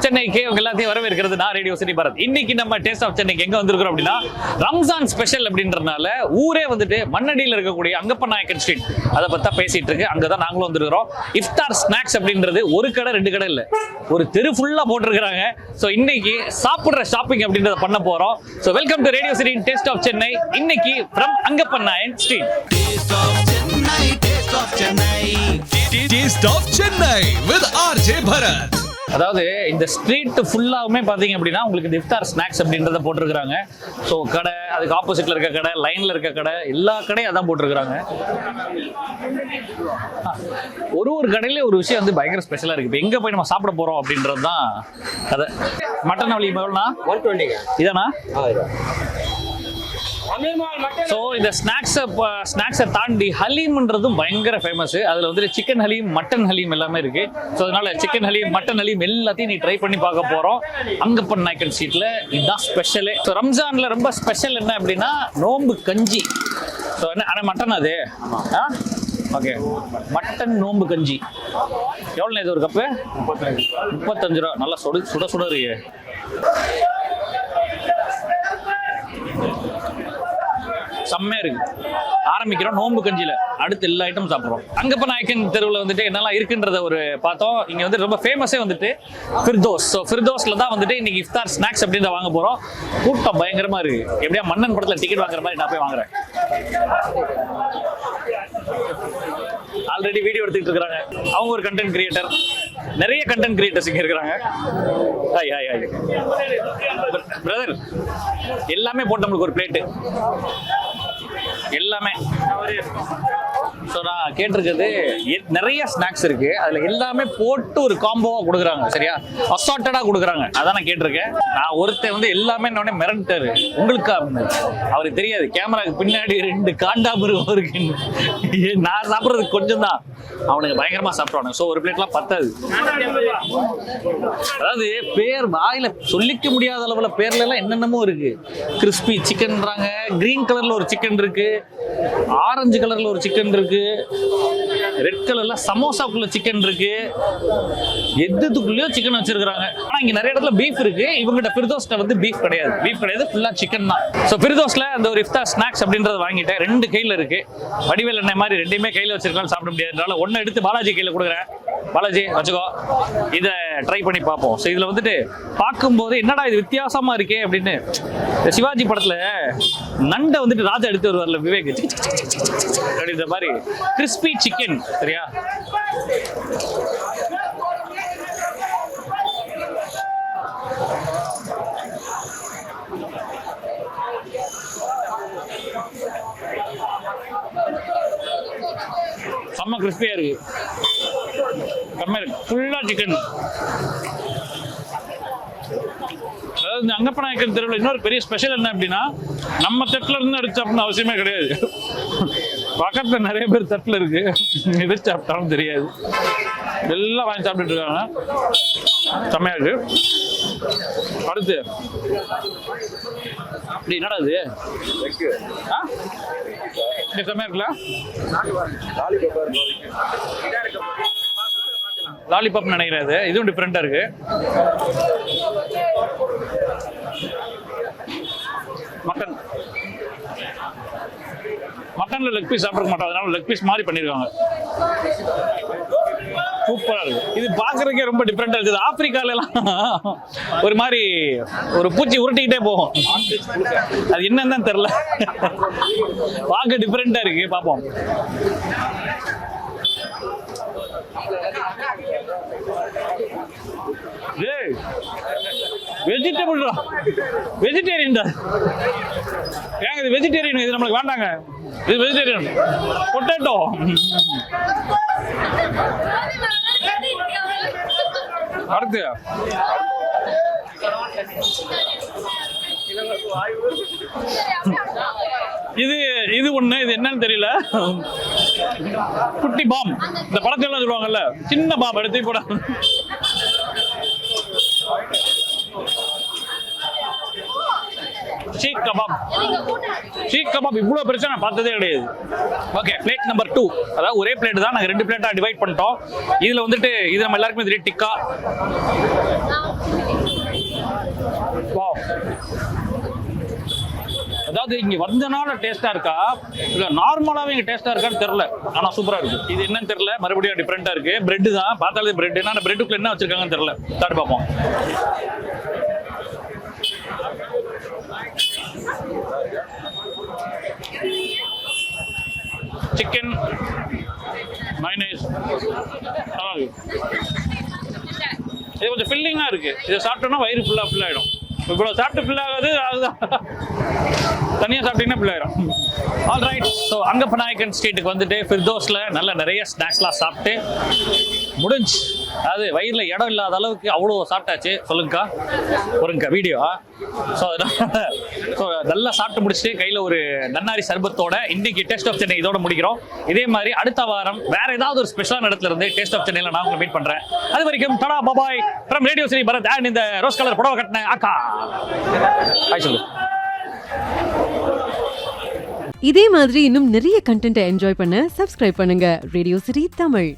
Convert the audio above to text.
Of சென்னைக்கு உங்க எல்லாத்தையும் வரவேற்கிறது நான் ரேடியோ சிட்டி பாரத் இன்னைக்கு நம்ம டேஸ்ட் ஆஃப் சென்னைக்கு எங்க வந்திருக்கிறோம் அப்படின்னா ரம்ஜான் ஸ்பெஷல் அப்படின்றனால ஊரே வந்துட்டு மண்ணடியில் இருக்கக்கூடிய அங்கப்ப நாயக்கன் ஸ்ட்ரீட் அதை பத்தா பேசிட்டு இருக்கு. அங்கதான் நாங்களும் வந்திருக்கிறோம். இஃப்தார் ஸ்நாக்ஸ் அப்படின்றது ஒரு கடை ரெண்டு கடை இல்ல. ஒரு தெரு ஃபுல்லா போட்டிருக்கிறாங்க. ஸோ இன்னைக்கு சாப்பிடுற ஷாப்பிங் அப்படின்றத பண்ண போறோம். So welcome to radio city taste of Chennai இன்னைக்கு from Angappa Nayan street Taste of Chennai, taste of Chennai. Taste of Chennai with RJ Bharat. அதாவது இந்த ஸ்ட்ரீட் ஃபுல்லாவுமே பார்த்தீங்க அப்படின்னா உங்களுக்கு இஃப்தார் ஸ்நாக்ஸ் அப்படின்றத போட்டிருக்கிறாங்க. ஸோ கடை அதுக்கு ஆப்போசிட்ல இருக்க கடை லைன்ல இருக்க கடை எல்லா கடையும் அதான் போட்டிருக்கிறாங்க. ஒரு ஒரு கடையில ஒரு விஷயம் வந்து பயங்கர ஸ்பெஷலா இருக்கு. இப்போ எங்க போய் நம்ம சாப்பிட போறோம் அப்படின்றது தான் கதை. மட்டன் அவளி எவ்வளோண்ணா ஒன் டுவெண்ட்டிங்க இதானா. ஸோ இந்த ஸ்நாக்ஸை ஸ்நாக்ஸை தாண்டி ஹலீம்ன்றதும் பயங்கர ஃபேமஸ் அதில் வந்துட்டு சிக்கன் ஹலீம் மட்டன் ஹலீம் எல்லாமே இருக்கு. ஸோ அதனால சிக்கன் ஹலீம் மட்டன் ஹலீம் எல்லாத்தையும் நீ ட்ரை பண்ணி பார்க்க போகிறோம் அங்கப்பன் நாய்க்கன் ஸ்ட்ரீட்டில் இதுதான் ஸ்பெஷலு ஸோ ரம்ஜானில் ரொம்ப ஸ்பெஷல் என்ன அப்படின்னா நோம்பு கஞ்சி. ஸோ என்ன ஆனால் மட்டன் அது? ஆ? ஓகே மட்டன் நோம்பு கஞ்சி. எவ்வளோ இது ஒரு கப்பு முப்பத்தஞ்சு முப்பத்தஞ்சு ரூபா. நல்லா சுடு சுட சுட இருக்கு. செம்மையா இருக்கு. ஆரம்பிக்கிறோம் நோம்பு கஞ்சியில. அடுத்து எல்லா ஐட்டம் சாப்பிடுறோம். அங்கப்ப நாயக்கன் தெருவில் வந்துட்டு என்னெல்லாம் இருக்குன்றத ஒரு பார்த்தோம். இங்க வந்து ரொம்ப ஃபேமஸே வந்துட்டு ஃபிர்தோஸ். ஸோ ஃபிர்தோஸ்ல தான் வந்துட்டு இன்னைக்கு இஃப்தார் ஸ்நாக்ஸ் அப்படின்ற வாங்க போறோம். கூட்டம் பயங்கரமா இருக்கு. எப்படியா மன்னன் படத்துல டிக்கெட் வாங்குற மாதிரி நான் போய் வாங்குறேன். ஆல்ரெடி வீடியோ எடுத்துக்கிட்டு இருக்கிறாங்க. அவங்க ஒரு கண்டென்ட் கிரியேட்டர் நிறைய கண்டென்ட் கிரியேட்டர்ஸ் இங்கே இருக்கிறாங்க. ஹாய் ஹாய் ஹாய் பிரதர் எல்லாமே போட்டு நம்மளுக்கு ஒரு பிளேட்டு எல்லாமே. ஸோ நான் கேட்டிருக்கிறது நிறைய ஸ்நாக்ஸ் இருக்கு. அதுல எல்லாமே போட்டு ஒரு காம்போவா கொடுக்குறாங்க சரியா? அசார்ட்டடா கொடுக்குறாங்க. அதான் நான் கேட்டிருக்கேன். நான் ஒருத்தன் வந்து எல்லாமே உடனே மிரட்டாரு உங்களுக்கு? அவருக்கு தெரியாது. கேமராக்கு பின்னாடி ரெண்டு காண்டாமிருகம் இருக்கு. நான் சாப்பிட்றது கொஞ்சம் தான் அவனுக்கு பயங்கரமா சாப்பிடுவானுங்க. ஸோ ஒரு பிளேட்லாம் பத்தாது. அதாவது பேர் வாயில சொல்லிக்க முடியாத அளவுல பேர்ல எல்லாம் என்னென்னமோ இருக்கு. கிறிஸ்பி சிக்கன்றாங்க கிரீன் கலர்ல ஒரு சிக்கன் இருக்கு. ஆரஞ்சு கலரில் ஒரு சிக்கன் இருக்குது ரெட் கலரில் சமோசாக்குள்ளே சிக்கன் இருக்குது எதுக்குள்ளேயோ சிக்கன் வச்சுருக்குறாங்க. ஆனால் இங்கே நிறைய இடத்துல பீஃப் இருக்குது இவங்ககிட்ட ஃபிர்தோஸ்ல வந்து பீஃப் கிடையாது. பீஃப் கிடையாது ஃபுல்லாக சிக்கன் தான். ஸோ பிரிதோஸில் அந்த ஒரு இஃப்தா ஸ்நாக்ஸ் அப்படின்றத வாங்கிட்டேன். ரெண்டு கையில் இருக்குது வடிவேல் எண்ணெய் மாதிரி ரெண்டுமே கையில் வச்சிருக்காலும் சாப்பிட முடியாதுனால ஒன்று எடுத்து பாலாஜி கையில் கொடுக்குறேன். பாலாஜி வச்சுக்கோ. இதை ட்ரை பண்ணி பார்ப்போம். ஸோ இதில் வந்துட்டு பார்க்கும்போது என்னடா இது வித்தியாசமாக இருக்கே அப்படின்னு. இந்த சிவாஜி படத்தில் நண்டை வந்துட்டு ராஜா எடுத்து வருவார்ல விவேக். அப்படின்ற மாதிரி கிறிஸ்பி சிக்கன் சரியா? செம்ம கிறிஸ்பியா இருக்கு. செம்ம இருக்கு. ஃபுல்லா சிக்கன் அதாவது இந்த அங்கப்பநாயக்கன் தெருவில் இன்னொரு பெரிய ஸ்பெஷல் என்ன அப்படின்னா நம்ம தட்டில் இருந்து எடுத்து சாப்பிடணும் அவசியமே கிடையாது. பக்கத்துல நிறைய பேர் தட்டில் இருக்கு. எது சாப்பிட்டாலும் தெரியாது. எல்லாம் வாங்கி சாப்பிட்டுட்டு இருக்காங்க. செம்மையா இருக்கு. அடுத்து. அப்படி என்னடா இது? செம்மையா இருக்குல்ல? லாலிபாப் நினைக்கிறது இது இதுவும் டிஃப்ரெண்டா இருக்கு மட்டன் மட்டனில் லெக் பீஸ் சாப்பிட மாட்டோம். அதனால லெக் பீஸ் மாதிரி பண்ணிருக்காங்க. சூப்பராக இருக்கு. இது பார்க்குறதுக்கே ரொம்ப டிஃப்ரெண்ட்டாக இருக்குது. ஆப்பிரிக்காலலாம் ஒரு மாதிரி ஒரு பூச்சி உருட்டிக்கிட்டே போகும். அது என்னன்னு தான் தெரியல. பார்க்க டிஃப்ரெண்டா இருக்கு. பார்ப்போம். ஏய் வெஜிடபிள் வெஜிடேரியன் தான் ஏங்க இது வெஜிடேரியன் இது நம்மளுக்கு வேண்டாங்க. இது வெஜிடேரியன் பொட்டேட்டோ அடுத்து. இது இது ஒண்ணு இது என்னன்னு தெரியல. குட்டி பாம். இந்த படத்துல சொல்லுவாங்கல்ல. சின்ன பாம் எடுத்து போட. ஷீக் கபாப். ஷீக் கபாப் இவ்வளோ பெருசாக நான் பார்த்ததே கிடையாது. ஓகே பிளேட் நம்பர் டூ அதாவது ஒரே பிளேட் தான் நாங்கள் ரெண்டு பிளேட்டாக டிவைட் பண்ணிட்டோம். இதில் வந்துட்டு இது நம்ம எல்லாருக்குமே தெரியும் டிக்கா. அதாவது இங்க வந்தனால டேஸ்டா இருக்கா? இல்ல நார்மலாவே இங்க டேஸ்டா இருக்கான்னு தெரியல. ஆனா சூப்பரா இருக்கு. இது என்னன்னு தெரியல மறுபடியும் டிஃப்ரெண்டா இருக்கு. பிரெட் தான் பார்த்தாலே பிரெட் ஆனா பிரெட்டுக்குள்ள என்ன வச்சிருக்காங்கன்னு தெரியல. தாடி பார்ப்போம் சிக்கன் மைனஸ் நல்லா இது கொஞ்சம் ஃபில்லிங்காக இருக்குது இதை சாப்பிட்டோன்னா வயிறு ஃபுல்லாக ஃபில் ஆகிடும் இவ்வளோ சாப்பிட்டு ஃபில் ஆகாது அதுதான். தனியாக சாப்பிட்டீங்கன்னா பிள்ளையிடும் all right so Angappa Naicken ஸ்ட்ரீட்டுக்கு வந்துட்டு ஃபிர்தோஸில் நல்ல நிறைய ஸ்நாக்ஸ்லாம் சாப்பிட்டு முடிஞ்சு. அது வயிறில் இடம் இல்லாத அளவுக்கு அவ்வளோ சாப்பிட்டாச்சு. சொல்லுங்கக்கா. ஒருங்கக்கா வீடியோ ஸோ ஸோ நல்லா சாப்பிட்டு முடிச்சுட்டு கையில் ஒரு நன்னாரி சர்பத்தோட இன்னைக்கு டேஸ்ட் ஆஃப் சென்னை இதோட முடிக்கிறோம். இதே மாதிரி அடுத்த வாரம் வேற ஏதாவது ஒரு ஸ்பெஷலான இடத்துல இருந்து டேஸ்ட் ஆஃப் சென்னையில் நான் உங்களை மீட் பண்ணுறேன் அது வரைக்கும் தடா பபாய் ஃப்ரம் ரேடியோ சரி பரத் அண்ட் இந்த ரோஸ் கலர் புடவை கட்டின அக்கா. ஆய் சொல்லு. இதே மாதிரி இன்னும் நிறைய கண்டென்ட்டை என்ஜாய் பண்ண சப்ஸ்கிரைப் பண்ணுங்க. ரேடியோ சிரி தமிழ்